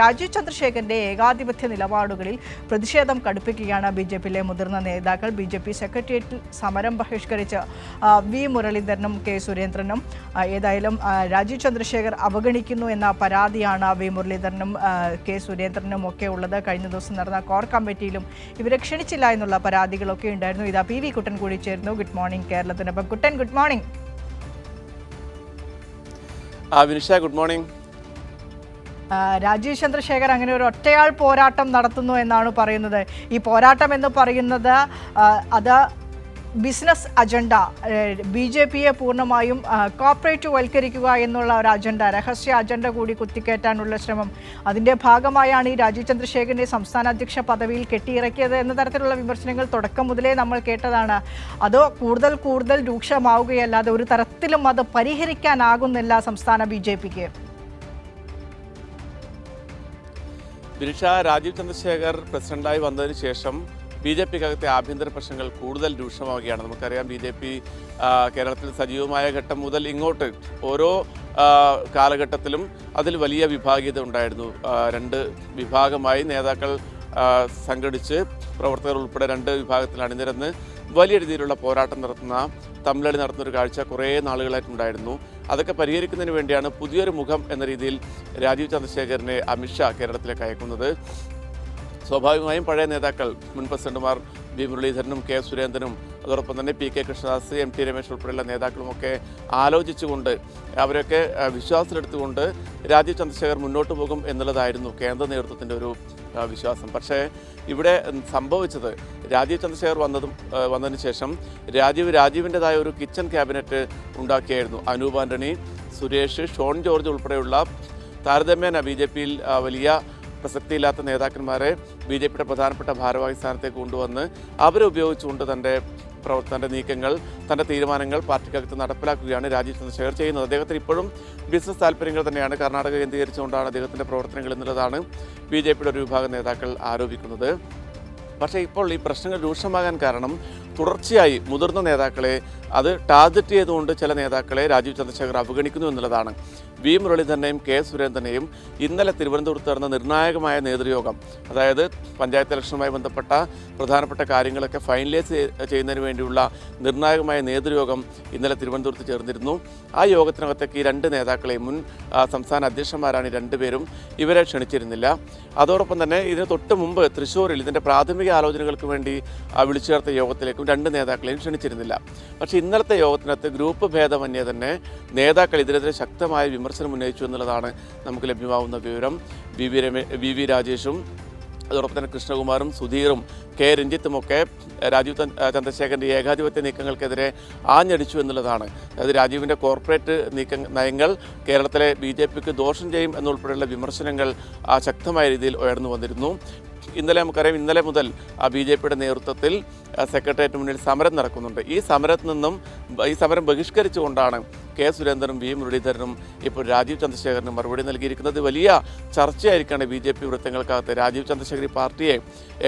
രാജീവ് ചന്ദ്രശേഖരന്റെ ഏകാധിപത്യ നിലപാടുകളിൽ പ്രതിഷേധം കടുപ്പിക്കുകയാണ് ബി ജെ പിയിലെ മുതിർന്ന നേതാക്കൾ. ബി ജെ പി സെക്രട്ടേറിയറ്റിൽ സമരം ബഹിഷ്കരിച്ച് വി മുരളീധരനും കെ സുരേന്ദ്രനും ഏതായാലും രാജീവ് ചന്ദ്രശേഖർ അവഗണിക്കുന്നു എന്ന പരാതിയാണ് വി മുരളീധരനും കെ സുരേന്ദ്രനും ഒക്കെ ഉള്ളത്. കഴിഞ്ഞ ദിവസം നടന്ന കോർ കമ്മിറ്റിയിലും ഇവരെ ക്ഷണിച്ചില്ല എന്നുള്ള പരാതികളൊക്കെ ഉണ്ടായിരുന്നു. ഇതാ പി വി കുട്ടൻ കൂടി ചേരുന്നു. Good morning കേരളത്തിനൊപ്പം. Kuttan good morning. Vinisha good morning. Rajeev Chandrasekhar അങ്ങനെ ഒരു ഒറ്റയാൾ പോരാട്ടം നടത്തുന്നു എന്നാണ് പറയുന്നത്. ഈ പോരാട്ടം എന്ന് പറയുന്നത് അത് ബിസിനസ് അജണ്ട ബി ജെ പിയെ പൂർണമായും കോപ്പറേറ്റ് വൽക്കരിക്കുക എന്നുള്ള ഒരു അജണ്ട രഹസ്യ അജണ്ട കൂടി കുത്തിക്കയറ്റാനുള്ള ശ്രമം. അതിന്റെ ഭാഗമായാണ് ഈ രാജീവ് ചന്ദ്രശേഖരനെ സംസ്ഥാന അധ്യക്ഷ പദവിയിൽ കെട്ടിയിറക്കിയത് എന്ന തരത്തിലുള്ള വിമർശനങ്ങൾ തുടക്കം മുതലേ നമ്മൾ കേട്ടതാണ്. അത് കൂടുതൽ കൂടുതൽ രൂക്ഷമാവുകയല്ലാതെ ഒരു തരത്തിലും അത് പരിഹരിക്കാനാകുന്നില്ല സംസ്ഥാന ബി ജെ പിക്ക്. വിനിഷ രാജീവ് ചന്ദ്രശേഖർ പ്രസിഡന്റായി വന്നതിന് ശേഷം ബി ജെ പിക്കകത്തെ ആഭ്യന്തര പ്രശ്നങ്ങൾ കൂടുതൽ രൂക്ഷമാവുകയാണ്. നമുക്കറിയാം ബി ജെ പി കേരളത്തിൽ സജീവമായ ഘട്ടം മുതൽ ഇങ്ങോട്ട് ഓരോ കാലഘട്ടത്തിലും അതിൽ വലിയ വിഭാഗീയത ഉണ്ടായിരുന്നു. രണ്ട് വിഭാഗമായി നേതാക്കൾ സംഘടിച്ച് പ്രവർത്തകർ ഉൾപ്പെടെ രണ്ട് വിഭാഗത്തിൽ അണിനിരന്ന് വലിയ രീതിയിലുള്ള പോരാട്ടം നടത്തുന്ന തമിഴ്നാട് നടത്തുന്ന ഒരു കാഴ്ച കുറേ നാളുകളായിട്ടുണ്ടായിരുന്നു അതൊക്കെ പരിഹരിക്കുന്നതിന് വേണ്ടിയാണ് പുതിയൊരു മുഖം എന്ന രീതിയിൽ രാജീവ് ചന്ദ്രശേഖരനെ അമിത്ഷാ കേരളത്തിലേക്ക് അയക്കുന്നത്. സ്വാഭാവികമായും പഴയ നേതാക്കൾ മുൻ പ്രസിഡന്റുമാർ വി മുരളീധരനും കെ സുരേന്ദ്രനും അതോടൊപ്പം തന്നെ P K Krishnadas M T Ramesh ഉൾപ്പെടെയുള്ള നേതാക്കളുമൊക്കെ ആലോചിച്ചുകൊണ്ട് അവരൊക്കെ വിശ്വാസത്തിലെടുത്തുകൊണ്ട് രാജീവ് ചന്ദ്രശേഖർ മുന്നോട്ട് പോകും എന്നുള്ളതായിരുന്നു കേന്ദ്ര നേതൃത്വത്തിന്റെ ഒരു വിശ്വാസം. പക്ഷേ ഇവിടെ സംഭവിച്ചത് രാജീവ് ചന്ദ്രശേഖർ വന്നതും വന്നതിന് ശേഷം രാജീവ് രാജീവിന്റെതായ ഒരു കിച്ചൺ ക്യാബിനറ്റ് ഉണ്ടാക്കിയായിരുന്നു. അനൂപ് ആന്റണി സുരേഷ് ഷോൺ ജോർജ് ഉൾപ്പെടെയുള്ള താരതമ്യേന ബി ജെ പിയിൽ വലിയ പ്രസക്തിയില്ലാത്ത നേതാക്കന്മാരെ ബി ജെ പിയുടെ പ്രധാനപ്പെട്ട ഭാരവാഹി സ്ഥാനത്തേക്ക് കൊണ്ടുവന്ന് അവരെ ഉപയോഗിച്ചുകൊണ്ട് തന്റെ പ്രവർ തന്റെ നീക്കങ്ങൾ തന്റെ തീരുമാനങ്ങൾ പാർട്ടിക്കകത്ത് നടപ്പിലാക്കുകയാണ് രാജീവ് ചന്ദ്രശേഖർ ചെയ്യുന്നത്. അദ്ദേഹത്തിന് ഇപ്പോഴും ബിസിനസ് താല്പര്യങ്ങൾ തന്നെയാണ്. കർണാടക കേന്ദ്രീകരിച്ചുകൊണ്ടാണ് അദ്ദേഹത്തിന്റെ പ്രവർത്തനങ്ങൾ എന്നുള്ളതാണ് ബി ജെ പിയുടെ ഒരു വിഭാഗം നേതാക്കൾ ആരോപിക്കുന്നത്. പക്ഷേ ഇപ്പോൾ ഈ പ്രശ്നങ്ങൾ രൂക്ഷമാകാൻ കാരണം തുടർച്ചയായി മുതിർന്ന നേതാക്കളെ അത് ടാർഗറ്റ് ചെയ്തുകൊണ്ട് ചില നേതാക്കളെ രാജീവ് ചന്ദ്രശേഖർ അവഗണിക്കുന്നു എന്നുള്ളതാണ്. വി മുരളീധരനെയും കെ സുരേന്ദ്രനെയും ഇന്നലെ തിരുവനന്തപുരത്ത് നടന്ന നിർണായകമായ നേതൃയോഗം അതായത് പഞ്ചായത്ത് ഇലക്ഷനുമായി ബന്ധപ്പെട്ട പ്രധാനപ്പെട്ട കാര്യങ്ങളൊക്കെ ഫൈനലൈസ് ചെയ്- ചെയ്യുന്നതിന് വേണ്ടിയുള്ള നിർണായകമായ നേതൃയോഗം ഇന്നലെ തിരുവനന്തപുരത്ത് ചേർന്നിരുന്നു. ആ യോഗത്തിനകത്തേക്ക് ഈ രണ്ട് നേതാക്കളെയും മുൻ സംസ്ഥാന അധ്യക്ഷന്മാരാണ് ഈ രണ്ടുപേരും ഇവരെ ക്ഷണിച്ചിരുന്നില്ല. അതോടൊപ്പം തന്നെ ഇതിന് തൊട്ട് മുമ്പ് തൃശ്ശൂരിൽ ഇതിന്റെ പ്രാഥമിക ആലോചനകൾക്ക് വേണ്ടി വിളിച്ചു ചേർത്ത യോഗത്തിലേക്കും രണ്ട് നേതാക്കളെയും ക്ഷണിച്ചിരുന്നില്ല. പക്ഷേ ഇന്നലത്തെ യോഗത്തിനകത്ത് ഗ്രൂപ്പ് ഭേദമന്യേ തന്നെ നേതാക്കൾ ഇതിനെതിരെ ശക്തമായ വിമർശനം ഉന്നയിച്ചു എന്നുള്ളതാണ് നമുക്ക് ലഭ്യമാവുന്ന വിവരം. വി വി രമേ വി വി രാജേഷും അതോടൊപ്പം തന്നെ കൃഷ്ണകുമാറും സുധീറും കെ രഞ്ജിത്തുമൊക്കെ രാജീവ് ചന്ദ്- ചന്ദ്രശേഖരന്റെ ഏകാധിപത്യ നീക്കങ്ങൾക്കെതിരെ ആഞ്ഞടിച്ചു എന്നുള്ളതാണ്. അതായത് രാജീവിന്റെ കോർപ്പറേറ്റ് നീക്ക നയങ്ങൾ കേരളത്തിലെ ബി ജെ പിക്ക് ദോഷം ചെയ്യും എന്നുൾപ്പെടെയുള്ള വിമർശനങ്ങൾ ശക്തമായ രീതിയിൽ ഉയർന്നു വന്നിരുന്നു. ഇന്നലെ നമുക്കറിയാം ഇന്നലെ മുതൽ ബി ജെ പിയുടെ നേതൃത്വത്തിൽ സെക്രട്ടേറിയറ്റ് മുന്നിൽ സമരം നടക്കുന്നുണ്ട്. ഈ സമരത്തിൽ നിന്നും ഈ സമരം ബഹിഷ്കരിച്ചുകൊണ്ടാണ് കെ സുരേന്ദ്രനും വി മുരളീധരനും ഇപ്പോൾ രാജീവ് ചന്ദ്രശേഖരനും മറുപടി നൽകിയിരിക്കുന്നത് വലിയ ചർച്ചയായിരിക്കാണ് ബി ജെ പി വൃത്തങ്ങൾക്കകത്ത്. രാജീവ് ചന്ദ്രശേഖർ ഈ പാർട്ടിയെ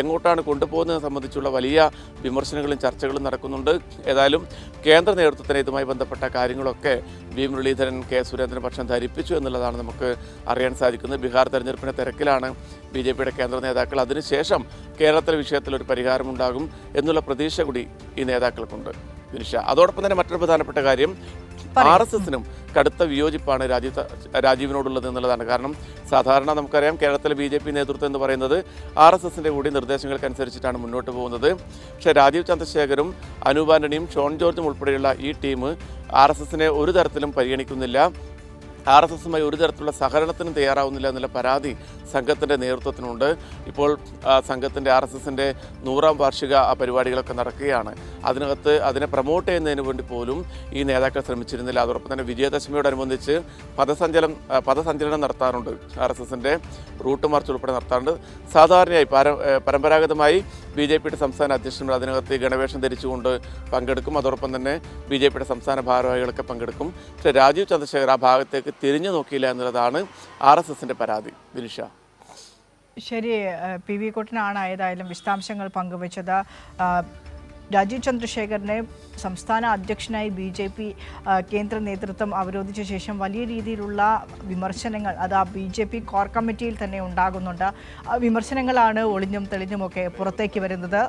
എങ്ങോട്ടാണ് കൊണ്ടുപോകുന്നത് സംബന്ധിച്ചുള്ള വലിയ വിമർശനങ്ങളും ചർച്ചകളും നടക്കുന്നുണ്ട്. ഏതായാലും കേന്ദ്ര നേതൃത്വത്തിന് ഇതുമായി ബന്ധപ്പെട്ട കാര്യങ്ങളൊക്കെ വി മുരളീധരൻ കെ സുരേന്ദ്രൻ പക്ഷം ധരിപ്പിച്ചു എന്നുള്ളതാണ് നമുക്ക് അറിയാൻ സാധിക്കുന്നത്. ബീഹാർ തെരഞ്ഞെടുപ്പിന്റെ തിരക്കിലാണ് ബി ജെ പിയുടെ കേന്ദ്ര നേതാക്കൾ. അതിനുശേഷം കേരളത്തിലെ വിഷയത്തിൽ ഒരു പരിഹാരമുണ്ടാകും എന്നുള്ള പ്രതീക്ഷ കൂടി ഈ നേതാക്കൾക്കുണ്ട്. വിനിഷ അതോടൊപ്പം തന്നെ മറ്റൊരു പ്രധാനപ്പെട്ട കാര്യം ആർ എസ് എസിനും കടുത്ത വിയോജിപ്പാണ് രാജീവ് രാജീവിനോടുള്ളത് എന്നുള്ളതാണ്. കാരണം സാധാരണ നമുക്കറിയാം കേരളത്തിലെ ബി ജെ പി നേതൃത്വം എന്ന് പറയുന്നത് ആർ എസ് എസിന്റെ കൂടി നിർദ്ദേശങ്ങൾക്കനുസരിച്ചിട്ടാണ് മുന്നോട്ട് പോകുന്നത്. പക്ഷേ രാജീവ് ചന്ദ്രശേഖരും അനൂപാന്റണിയും ഷോൺ ജോർജും ഉൾപ്പെടെയുള്ള ഈ ടീം ആർ എസ് എസിനെ ഒരു തരത്തിലും പരിഗണിക്കുന്നില്ല. ആർ എസ് എസുമായി ഒരു തരത്തിലുള്ള സഹകരണത്തിനും തയ്യാറാവുന്നില്ല എന്നുള്ള പരാതി സംഘത്തിന്റെ നേതൃത്വത്തിനുണ്ട്. ഇപ്പോൾ സംഘത്തിന്റെ ആർ എസ് എസിന്റെ നൂറാം വാർഷിക പരിപാടികളൊക്കെ നടക്കുകയാണ്. അതിനകത്ത് അതിനെ പ്രൊമോട്ട് ചെയ്യുന്നതിന് വേണ്ടി പോലും ഈ നേതാക്കൾ ശ്രമിച്ചിരുന്നില്ല. അതോടൊപ്പം തന്നെ വിജയദശമിയോടനുബന്ധിച്ച് പദസഞ്ചലം പദസഞ്ചലനം നടത്താറുണ്ട് ആർ എസ് എസിന്റെ റൂട്ട് മാർച്ച് ഉൾപ്പെടെ നടത്താറുണ്ട്. സാധാരണയായി പാര പരമ്പരാഗതമായി ബി ജെ പിയുടെ സംസ്ഥാന അധ്യക്ഷൻ അതിനകത്ത് ഗണവേഷം ധരിച്ചുകൊണ്ട് പങ്കെടുക്കും. അതോടൊപ്പം തന്നെ ബി ജെ പിയുടെ സംസ്ഥാന ഭാരവാഹികളൊക്കെ പങ്കെടുക്കും. പക്ഷേ രാജീവ് ചന്ദ്രശേഖർ ആ ഭാഗത്തേക്ക് തിരിഞ്ഞു നോക്കിയില്ല എന്നുള്ളതാണ് ആർ എസ് എസിന്റെ പരാതി. വിനിഷ ശരി പി വി കുട്ടനാണ് ഏതായാലും വിശദാംശങ്ങൾ പങ്കുവച്ചത്. രാജീവ് ചന്ദ്രശേഖരനെ സംസ്ഥാന അധ്യക്ഷനായി ബി ജെ പി കേന്ദ്ര നേതൃത്വം അവരോധിച്ച ശേഷം വലിയ രീതിയിലുള്ള വിമർശനങ്ങൾ അത് ആ ബി ജെ പി കോർ കമ്മിറ്റിയിൽ തന്നെ ഉണ്ടാകുന്നുണ്ട്. വിമർശനങ്ങളാണ് ഒളിഞ്ഞും തെളിഞ്ഞുമൊക്കെ പുറത്തേക്ക് വരുന്നത്.